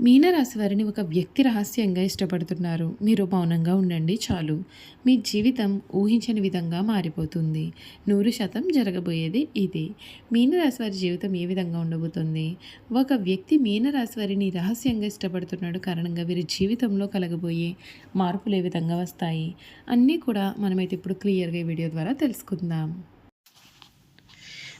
మీనరాశి వారిని ఒక వ్యక్తి రహస్యంగా ఇష్టపడుతున్నారు. మీరు మౌనంగా ఉండండి చాలు. మీ జీవితం ఊహించని విధంగా మారిపోతుంది. నూరు శాతం జరగబోయేది ఇది. మీనరాశి వారి జీవితం ఏ విధంగా ఉండబోతుంది? ఒక వ్యక్తి మీనరాశి వారిని రహస్యంగా ఇష్టపడుతున్నాడు కారణంగా వీరి జీవితంలో కలగబోయే మార్పులు ఏ విధంగా వస్తాయి? అన్నీ కూడా మనమైతే ఇప్పుడు క్లియర్గా ఈ వీడియో ద్వారా తెలుసుకుందాం.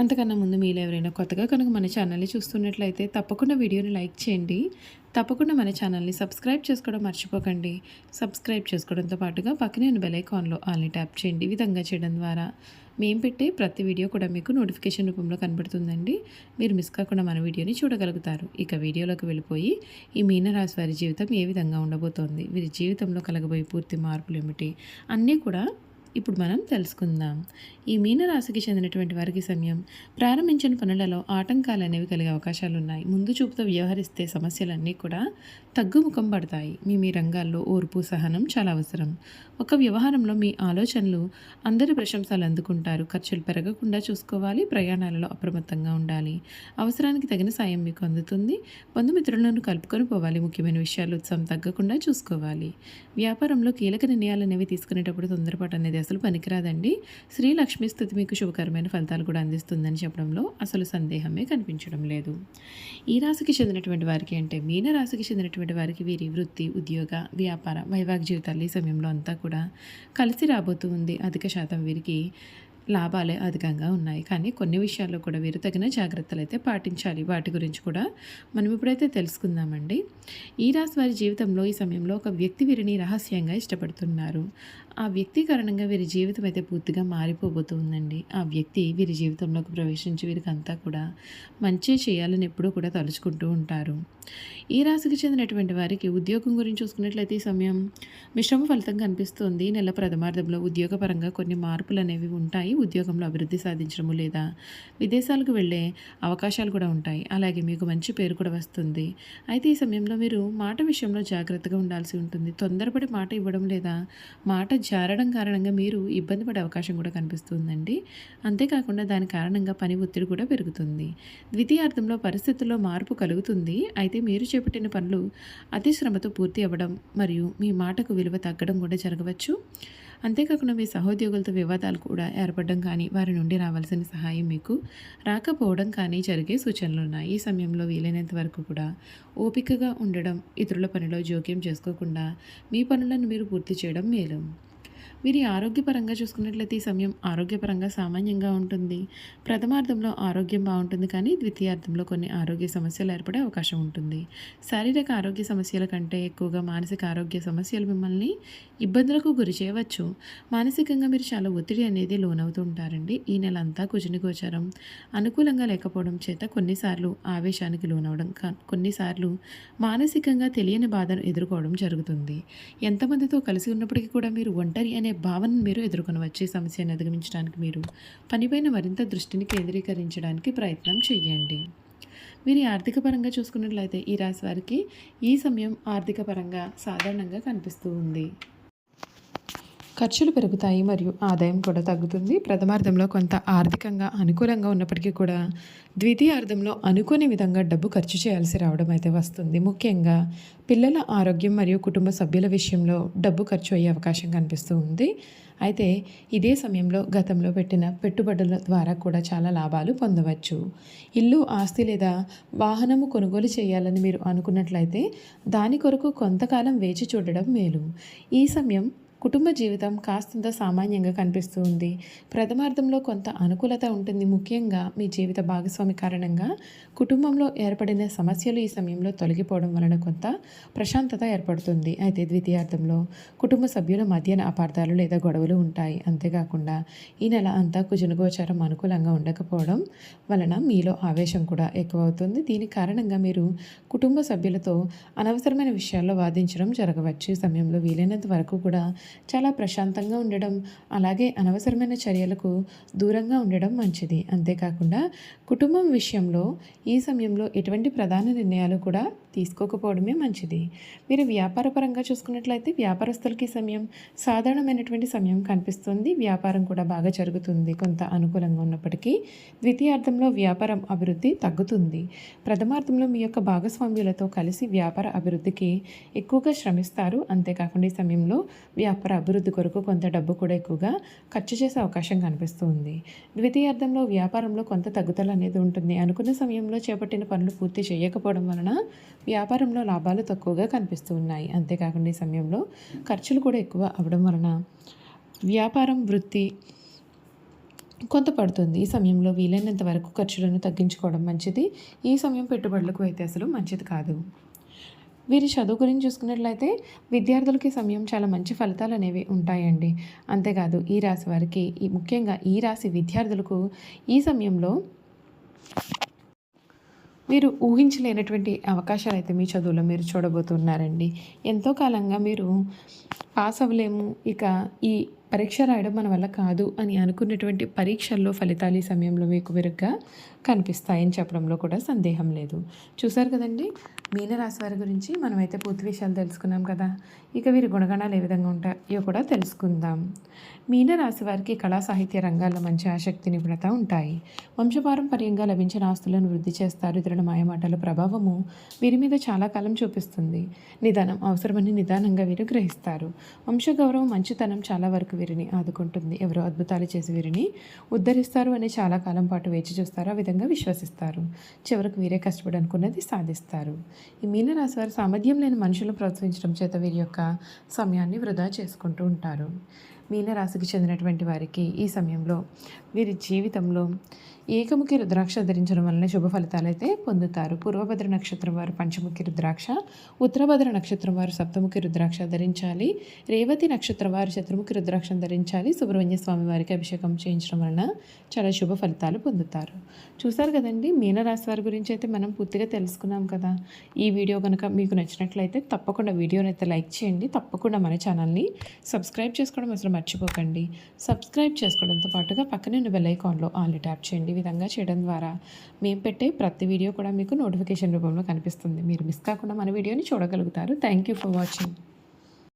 అంతకన్నా ముందు మీరు ఎవరైనా కొత్తగా కనుక మన ఛానల్ని చూస్తున్నట్లయితే తప్పకుండా వీడియోని లైక్ చేయండి. తప్పకుండా మన ఛానల్ని సబ్స్క్రైబ్ చేసుకోవడం మర్చిపోకండి. సబ్స్క్రైబ్ చేసుకోవడంతో పాటుగా పక్కనే ఉన్న బెలైకాన్లో ఆల్ని ట్యాప్ చేయండి. ఈ విధంగా చేయడం ద్వారా మేము పెట్టే ప్రతి వీడియో కూడా మీకు నోటిఫికేషన్ రూపంలో కనబడుతుందండి. మీరు మిస్ కాకుండా మన వీడియోని చూడగలుగుతారు. ఇక వీడియోలోకి వెళ్ళిపోయి ఈ మీనరాశి వారి జీవితం ఏ విధంగా ఉండబోతోంది? వీరి జీవితంలో కలగబోయే పూర్తి మార్పులు ఏమిటి? అన్నీ కూడా ఇప్పుడు మనం తెలుసుకుందాం. ఈ మీనరాశికి చెందినటువంటి వారికి సమయం. ప్రారంభించిన పనులలో ఆటంకాలు అనేవి కలిగే అవకాశాలు ఉన్నాయి ముందు చూపుతో వ్యవహరిస్తే సమస్యలన్నీ కూడా తగ్గుముఖం పడతాయి. మీ మీ రంగాల్లో ఓర్పు సహనం చాలా అవసరం. ఒక వ్యవహారంలో మీ ఆలోచనలు అందరి ప్రశంసలు అందుకుంటారు. ఖర్చులు పెరగకుండా చూసుకోవాలి. ప్రయాణాలలో అప్రమత్తంగా ఉండాలి. అవసరానికి తగిన సాయం మీకు అందుతుంది. బంధుమిత్రులను కలుపుకొని పోవాలి. ముఖ్యమైన విషయాలు ఉత్సాహం తగ్గకుండా చూసుకోవాలి. వ్యాపారంలో కీలక నిర్ణయాలు అనేవి తీసుకునేటప్పుడు తొందరపాటు అనేది అసలు పనికిరాదండి. శ్రీ లక్ష్మీ స్థుతి మీకు శుభకరమైన ఫలితాలు కూడా అందిస్తుందని చెప్పడంలో అసలు సందేహమే కనిపించడం లేదు. ఈ రాశికి చెందినటువంటి వారికి అంటే మీన రాశికి చెందినటువంటి వారికి వీరి వృత్తి ఉద్యోగ వ్యాపార వైవాహిక జీవితాలు ఈ సమయంలో అంతా కూడా కలిసి రాబోతూ ఉంది. అధిక శాతం వీరికి లాభాలే అధికంగా ఉన్నాయి. కానీ కొన్ని విషయాల్లో కూడా వీరు తగిన జాగ్రత్తలు అయితే పాటించాలి. వాటి గురించి కూడా మనం ఇప్పుడైతే తెలుసుకుందామండి. ఈ రాశి వారి జీవితంలో ఈ సమయంలో ఒక వ్యక్తి వీరిని రహస్యంగా ఇష్టపడుతున్నారు. ఆ వ్యక్తి కారణంగా వీరి జీవితం అయితే పూర్తిగా మారిపోబోతుందండి. ఆ వ్యక్తి వీరి జీవితంలోకి ప్రవేశించి వీరికి అంతా కూడా మంచి చేయాలని ఎప్పుడూ కూడా తలుచుకుంటూ ఉంటారు. ఈ రాశికి చెందినటువంటి వారికి ఉద్యోగం గురించి చూసుకున్నట్లయితే ఈ సమయం మిశ్రమ ఫలితం కనిపిస్తుంది. నెల ప్రథమార్థంలో ఉద్యోగపరంగా కొన్ని మార్పులు అనేవి ఉంటాయి. ఉద్యోగంలో అభివృద్ధి సాధించడము లేదా విదేశాలకు వెళ్ళే అవకాశాలు కూడా ఉంటాయి. అలాగే మీకు మంచి పేరు కూడా వస్తుంది. అయితే ఈ సమయంలో మీరు మాట విషయంలో జాగ్రత్తగా ఉండాల్సి ఉంటుంది. తొందరపడి మాట ఇవ్వడం లేదా మాట చేరడం కారణంగా మీరు ఇబ్బంది పడే అవకాశం కూడా కనిపిస్తుందండి. అంతేకాకుండా దాని కారణంగా పని ఒత్తిడి కూడా పెరుగుతుంది. ద్వితీయార్థంలో పరిస్థితుల్లో మార్పు కలుగుతుంది. అయితే మీరు చేపట్టిన పనులు అతి శ్రమతో పూర్తి అవ్వడం మరియు మీ మాటకు విలువ తగ్గడం కూడా జరగవచ్చు. అంతేకాకుండా మీ సహోద్యోగులతో వివాదాలు కూడా ఏర్పడడం కానీ వారి నుండి రావాల్సిన సహాయం మీకు రాకపోవడం కానీ జరిగే సూచనలు ఉన్నాయి. ఈ సమయంలో వీలైనంత వరకు కూడా ఓపికగా ఉండడం ఇతరుల పనిలో జోక్యం చేసుకోకుండా మీ పనులను మీరు పూర్తి చేయడం మేలు. వీరి ఆరోగ్యపరంగా చూసుకున్నట్లయితే ఈ సమయం ఆరోగ్యపరంగా సామాన్యంగా ఉంటుంది. ప్రథమార్థంలో ఆరోగ్యం బాగుంటుంది కానీ ద్వితీయార్థంలో కొన్ని ఆరోగ్య సమస్యలు ఏర్పడే అవకాశం ఉంటుంది. శారీరక ఆరోగ్య సమస్యల కంటే ఎక్కువగా మానసిక ఆరోగ్య సమస్యలు మిమ్మల్ని ఇబ్బందులకు గురి చేయవచ్చు. మానసికంగా మీరు చాలా ఒత్తిడి అనేది లోనవుతూ ఉంటారండి. ఈ నెల అంతా కుజుని గోచారం. అనుకూలంగా లేకపోవడం చేత కొన్నిసార్లు ఆవేశానికి లోనవడం కా- కొన్నిసార్లు మానసికంగా తెలియని బాధను ఎదుర్కోవడం జరుగుతుంది. ఎంతమందితో కలిసి ఉన్నప్పటికీ కూడా మీరు ఒంటరి అనే భావనను మీరు ఎదుర్కొని వచ్చే సమస్యను అధిగమించడానికి మీరు పనిపైన మరింత దృష్టిని కేంద్రీకరించడానికి ప్రయత్నం చేయండి మీరు ఆర్థిక పరంగా చూసుకున్నట్లయితే ఈ రాశి వారికి ఈ సమయం ఆర్థిక పరంగా సాధారణంగా కనిపిస్తూ ఉంది. ఖర్చులు పెరుగుతాయి మరియు ఆదాయం కూడా తగ్గుతుంది. ప్రథమార్థంలో కొంత ఆర్థికంగా అనుకూలంగా ఉన్నప్పటికీ కూడా ద్వితీయార్థంలో అనుకోని విధంగా డబ్బు ఖర్చు చేయాల్సి రావడం అయితే వస్తుంది. ముఖ్యంగా పిల్లల ఆరోగ్యం మరియు కుటుంబ సభ్యుల విషయంలో డబ్బు ఖర్చు అయ్యే అవకాశం కనిపిస్తూ ఉంది. అయితే ఇదే సమయంలో గతంలో పెట్టిన పెట్టుబడుల ద్వారా కూడా చాలా లాభాలు పొందవచ్చు. ఇల్లు ఆస్తి లేదా వాహనము కొనుగోలు చేయాలని మీరు అనుకున్నట్లయితే దాని కొరకు కొంతకాలం వేచి చూడడం మేలు. ఈ సమయం కుటుంబ జీవితం కాస్తంత సామాన్యంగా కనిపిస్తూ ఉంది. ప్రథమార్థంలో కొంత అనుకూలత ఉంటుంది. ముఖ్యంగా మీ జీవిత భాగస్వామి కారణంగా కుటుంబంలో ఏర్పడిన సమస్యలు ఈ సమయంలో తొలగిపోవడం వలన కొంత ప్రశాంతత ఏర్పడుతుంది. అయితే ద్వితీయార్థంలో కుటుంబ సభ్యుల మధ్యన అపార్థాలు లేదా గొడవలు ఉంటాయి. అంతేకాకుండా ఈ నెల అంతా కుజనగోచారం అనుకూలంగా ఉండకపోవడం వలన మీలో ఆవేశం కూడా ఎక్కువ అవుతుంది దీని కారణంగా మీరు కుటుంబ సభ్యులతో అనవసరమైన విషయాల్లో వాదించడం జరగవచ్చు. ఈ సమయంలో వీలైనంత వరకు కూడా చాలా ప్రశాంతంగా ఉండడం అలాగే అనవసరమైన చర్యలకు దూరంగా ఉండడం మంచిది. అంతేకాకుండా కుటుంబం విషయంలో ఈ సమయంలో ఎటువంటి ప్రధాన నిర్ణయాలు కూడా తీసుకోకపోవడమే మంచిది. మీరు వ్యాపారపరంగా చూసుకున్నట్లయితే వ్యాపారస్తులకి సమయం సాధారణమైనటువంటి సమయం కనిపిస్తుంది. వ్యాపారం కూడా బాగా జరుగుతుంది. కొంత అనుకూలంగా ఉన్నప్పటికీ ద్వితీయార్థంలో వ్యాపారం అభివృద్ధి తగ్గుతుంది. ప్రథమార్థంలో మీ యొక్క భాగస్వామ్యులతో కలిసి వ్యాపార అభివృద్ధికి ఎక్కువగా శ్రమిస్తారు. అంతేకాకుండా ఈ సమయంలో వ్యాపార వ్యాపార అభివృద్ధి కొరకు కొంత డబ్బు కూడా ఎక్కువగా ఖర్చు చేసే అవకాశం కనిపిస్తుంది. ద్వితీయార్థంలో వ్యాపారంలో కొంత తగ్గుదల అనేది ఉంటుంది. అనుకున్న సమయంలో చేపట్టిన పనులు పూర్తి చేయకపోవడం వలన వ్యాపారంలో లాభాలు తక్కువగా కనిపిస్తూ ఉన్నాయి. అంతేకాకుండా ఈ సమయంలో ఖర్చులు కూడా ఎక్కువ అవడం వలన వ్యాపారం వృత్తి కొంత పడుతుంది. ఈ సమయంలో వీలైనంత వరకు ఖర్చులను తగ్గించుకోవడం మంచిది. ఈ సమయం పెట్టుబడులకు అయితే అసలు మంచిది కాదు. వీరి చదువు గురించి చూసుకున్నట్లయితే విద్యార్థులకి సమయం చాలా మంచి ఫలితాలు అనేవి ఉంటాయండి. అంతేకాదు ఈ రాశి వారికి ఈ ముఖ్యంగా ఈ రాశి విద్యార్థులకు ఈ సమయంలో మీరు ఊహించలేనటువంటి అవకాశాలు అయితే మీ చదువులో మీరు చూడబోతున్నారండి. ఎంతో కాలంగా మీరు పాస్ అవ్వలేము ఇక ఈ పరీక్ష రాయడం మన వల్ల కాదు అని అనుకున్నటువంటి పరీక్షల్లో ఫలితాలు ఈ సమయంలో మీకు మెరుగ్గా కనిపిస్తాయని చెప్పడంలో కూడా సందేహం లేదు. చూసారు కదండి? మీనరాశి వారి గురించి మనమైతే పూర్తి విషయాలు తెలుసుకున్నాం కదా. ఇక వీరి గుణగణాలు ఏ విధంగా ఉంటాయో కూడా తెలుసుకుందాం. మీనరాశి వారికి కళా సాహిత్య రంగాల్లో మంచి ఆసక్తి నిపుణత ఉంటాయి. వంశపారంపర్యంగా లభించిన ఆస్తులను వృద్ధి చేస్తారు. ఇతరుల మాయమాటల ప్రభావము వీరి మీద చాలా కాలం చూపిస్తుంది. నిదానం అవసరమని నిదానంగా వీరు గ్రహిస్తారు. వంశగౌరవం మంచితనం చాలా వరకు వీరిని ఆదుకుంటుంది. ఎవరో అద్భుతాలు చేసి వీరిని ఉద్ధరిస్తారు అని చాలా కాలం పాటు వేచి చూస్తారు. ఆ విధంగా విశ్వసిస్తారు. చివరకు వీరే కష్టపడి అనుకున్నది సాధిస్తారు. ఈ మీనరాశి వారి సామర్థ్యం లేని మనుషులను ప్రోత్సహించడం చేత వీరి యొక్క సమయాన్ని వృధా చేసుకుంటూ ఉంటారు. మీనరాశికి చెందినటువంటి వారికి ఈ సమయంలో వీరి జీవితంలో ఏకముఖి రుద్రాక్ష ధరించడం వలన శుభ ఫలితాలు అయితే పొందుతారు. పూర్వభద్ర నక్షత్రం వారు పంచముఖి రుద్రాక్ష ఉత్తరభద్ర నక్షత్రం వారు సప్తముఖి రుద్రాక్ష ధరించాలి. రేవతి నక్షత్రం వారు చతుర్ముఖి రుద్రాక్షను ధరించాలి. సుబ్రహ్మణ్య స్వామి వారికి అభిషేకం చేయించడం వలన చాలా శుభ ఫలితాలు పొందుతారు. చూసారు కదండి మీనరాశి వారి గురించి అయితే మనం పూర్తిగా తెలుసుకున్నాం కదా. ఈ వీడియో కనుక మీకు నచ్చినట్లయితే తప్పకుండా వీడియోని అయితే లైక్ చేయండి. తప్పకుండా మన ఛానల్ని సబ్స్క్రైబ్ చేసుకోవడం అసలు మర్చిపోకండి. సబ్స్క్రైబ్ చేసుకోవడంతో పాటుగా పక్కనే బెల్ ఐకాన్లో ఆన్లీ ట్యాప్ చేయండి. ఈ విధంగా చేయడం ద్వారా మేము పెట్టే ప్రతి వీడియో కూడా మీకు నోటిఫికేషన్ రూపంలో కనిపిస్తుంది. మీరు మిస్ కాకుండా మన వీడియోని చూడగలుగుతారు. Thank you for watching.